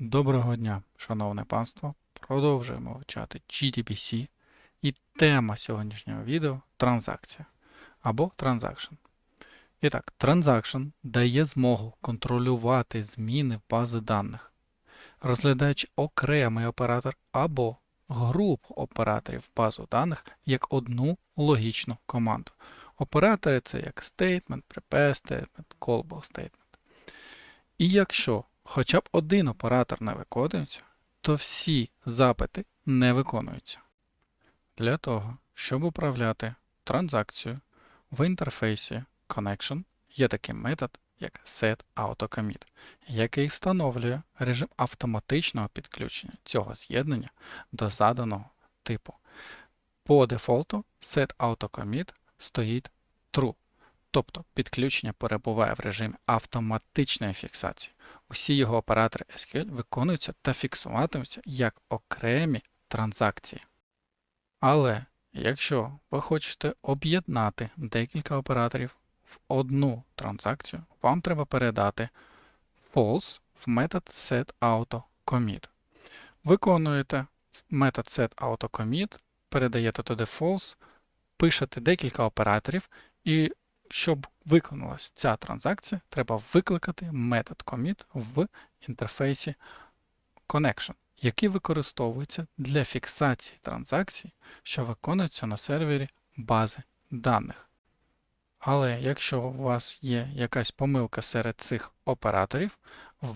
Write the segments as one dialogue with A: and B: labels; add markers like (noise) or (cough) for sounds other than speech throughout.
A: Доброго дня, шановне панство. Продовжуємо вивчати GTPC. І тема сьогоднішнього відео транзакція або transaction. І так, transaction дає змогу контролювати зміни бази даних, розглядаючи окремий оператор або групу операторів базу даних як одну логічну команду. Оператори це як statement, prepare statement, callable statement. І якщо хоча б один оператор не виконується, то всі запити не виконуються. Для того, щоб управляти транзакцією в інтерфейсі Connection є такий метод, як setAutoCommit, який встановлює режим автоматичного підключення цього з'єднання до заданого типу. По дефолту setAutoCommit стоїть true, тобто підключення перебуває в режимі автоматичної фіксації. Усі його оператори SQL виконуються та фіксуватимуться як окремі транзакції. Але якщо ви хочете об'єднати декілька операторів в одну транзакцію, вам треба передати false в метод setAutoCommit. Виконуєте метод setAutoCommit, передаєте туди false, пишете декілька операторів, і щоб виконалась ця транзакція, треба викликати метод commit в інтерфейсі Connection, який використовується для фіксації транзакцій, що виконуються на сервері бази даних. Але якщо у вас є якась помилка серед цих операторів,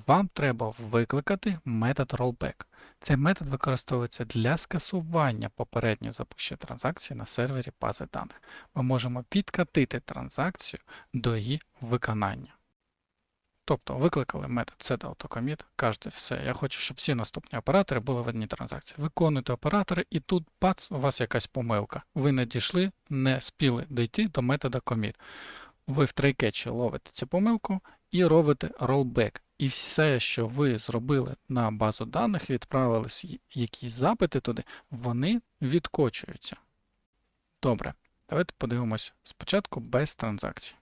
A: вам треба викликати метод rollback. Цей метод використовується для скасування попередньо запущеної транзакції на сервері бази даних. Ми можемо відкатити транзакцію до її виконання. Тобто викликали метод setAutoCommit, кажете, все, я хочу, щоб всі наступні оператори були в одній транзакції. Виконуєте оператори, і тут бац, у вас якась помилка. Ви не дійшли, не спіли дійти до метода commit. Ви в трейкетчі ловите цю помилку і робите rollback. І все, що ви зробили на базу даних, відправили якісь запити туди, вони відкочуються. Добре, давайте подивимось спочатку без транзакцій.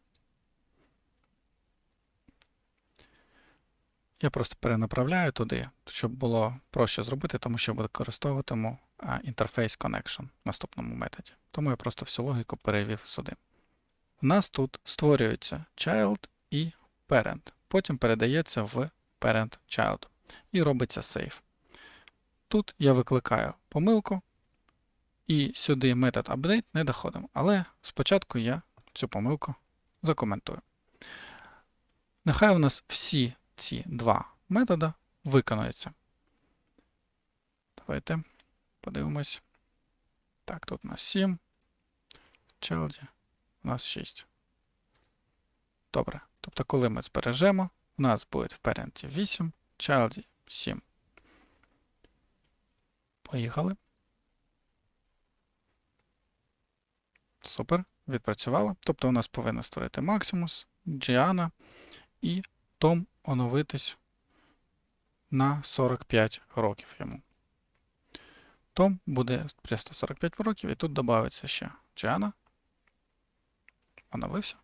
A: Я просто перенаправляю туди, щоб було проще зробити, тому що використовуватиму інтерфейс connection в наступному методі. Тому я просто всю логіку перевів сюди. У нас тут створюється child і parent. Потім передається в parent child і робиться save. Тут я викликаю помилку, і сюди метод update не доходимо. Але спочатку я цю помилку закоментую. Нехай у нас всі ці два методи виконуються. Давайте подивимось. Так, тут у нас 7. Child у нас 6. Добре. Тобто, коли ми збережемо, у нас буде в паренті 8, child 7. Поїхали. Супер. Відпрацювало. Тобто у нас повинно створити Maximus, Gianna і Том оновитись на 45 років йому. Том буде просто 45 років, і тут додається ще Gianna. Оновився.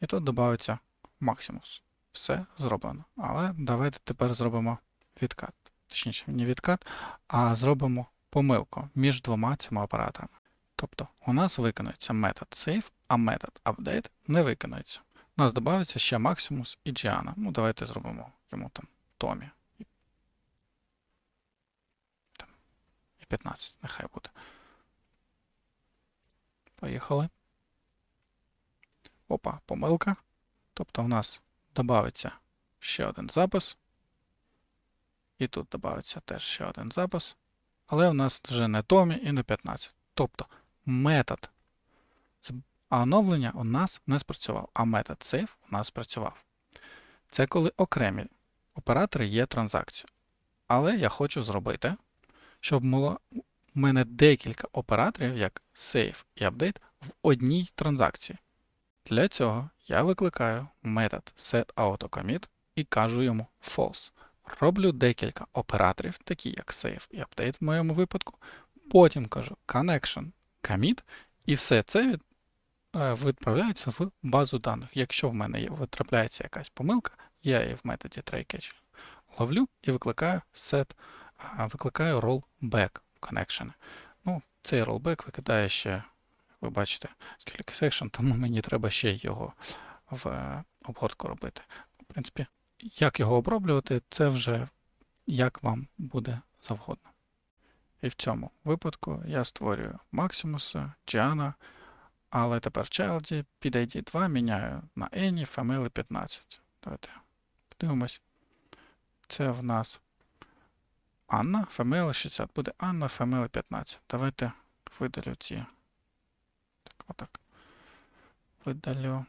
A: І тут додається Maximus. Все зроблено. Але давайте тепер зробимо відкат. Точніше, не відкат, а зробимо помилку між двома цими операторами. Тобто у нас виконується метод save, а метод update не виконується. У нас додається ще Maximus і Gianna. Ну, давайте зробимо йому там Томі. Там, і 15, нехай буде. Поїхали. Опа, помилка. Тобто у нас додається ще один запис. І тут додається теж ще один запис. Але у нас вже не Томі і не 15. Тобто метод з- оновлення у нас не спрацював, а метод save у нас спрацював. Це коли окремі оператори є транзакцією. Але я хочу зробити, щоб було у мене декілька операторів, як save і update, в одній транзакції. Для цього я викликаю метод setAutoCommit і кажу йому false. Роблю декілька операторів, такі як save і update в моєму випадку. Потім кажу connection commit, і все це е, відправляється в базу даних. Якщо в мене витрапляється якась помилка, я її в методі tryCatch ловлю і викликаю set, викликаю rollback connection. Ну, цей rollback викидає ще, як ви бачите, скільки section, тому мені треба ще його в е, обгортку робити. В принципі, як його оброблювати, це вже як вам буде завгодно. І в цьому випадку я створюю Maximus, Gianna, але тепер Child під ID 2 міняю на Any Family 15. Давайте подивимось. Це в нас Анна, Family 60. Буде Анна, Family 15. Давайте видалю ці. Так, отак. Видалю.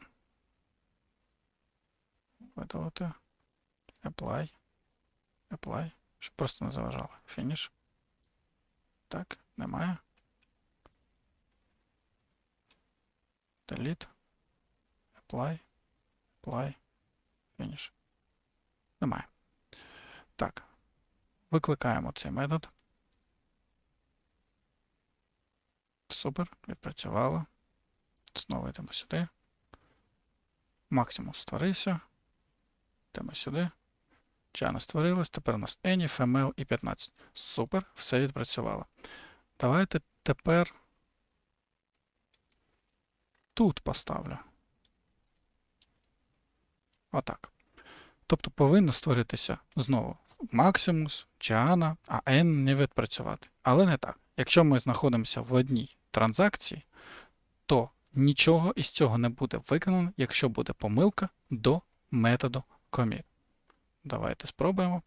A: Видалити. Apply. Apply. Щоб просто не заважало. Finish. Так, немає. Delete. Apply. Apply. Finish. Немає. Так. Викликаємо цей метод. Супер. Відпрацювало. Знову йдемо сюди. Максимум створився. Йдемо сюди. Чано створилось. Тепер у нас Any, FML і 15. Супер, все відпрацювало. Давайте тепер тут поставлю. Отак. Тобто повинно створитися знову Maximus, Chiana, а N не відпрацювати. Але не так. Якщо ми знаходимося в одній транзакції, то нічого із цього не буде виконано, якщо буде помилка до методу commit. Давайте спробуємо.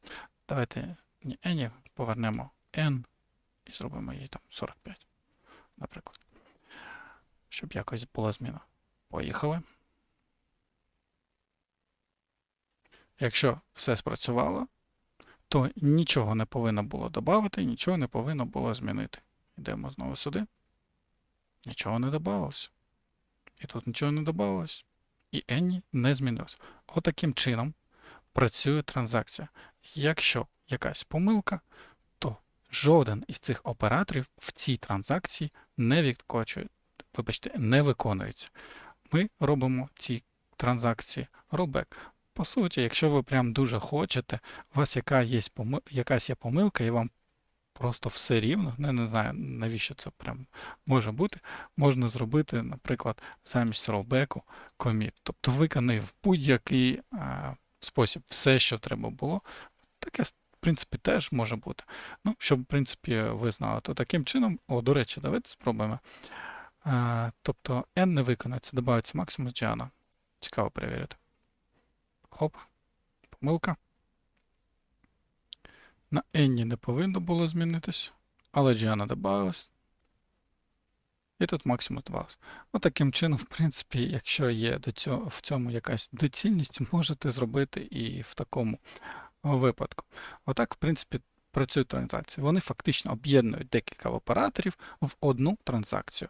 A: Давайте не N, повернемо N і зробимо її там 45, наприклад. Щоб якось була зміна. Поїхали. Якщо все спрацювало, то нічого не повинно було додати, нічого не повинно було змінити. Йдемо знову сюди. Нічого не додавалося. І тут нічого не додавалось. І N не змінилось. Отаким чином працює транзакція. Якщо якась помилка, то жоден із цих операторів в цій транзакції не відкочує, вибачте, не виконується. Ми робимо ці транзакції rollback. По суті, якщо ви прям дуже хочете, у вас яка є помил... якась є помилка, і вам просто все рівно, не, не знаю, навіщо це прям може бути, можна зробити, наприклад, замість ролбеку commit. Тобто виконай в будь-який спосіб все, що треба було. Таке, в принципі, теж може бути. Ну, щоб, в принципі, ви знали, то таким чином, о, до речі, давайте спробуємо. Тобто n не виконається, додається максимум Gianna. Цікаво перевірити. Хоп, помилка. На n не повинно було змінитися, але Gianna додалась. І тут максимум додався. Ну, таким чином, (laughs) в принципі, якщо є до цього, в цьому якась доцільність, можете зробити і в такому випадку. Отак, в принципі, працюють транзакції. Вони фактично об'єднують декілька операторів в одну транзакцію.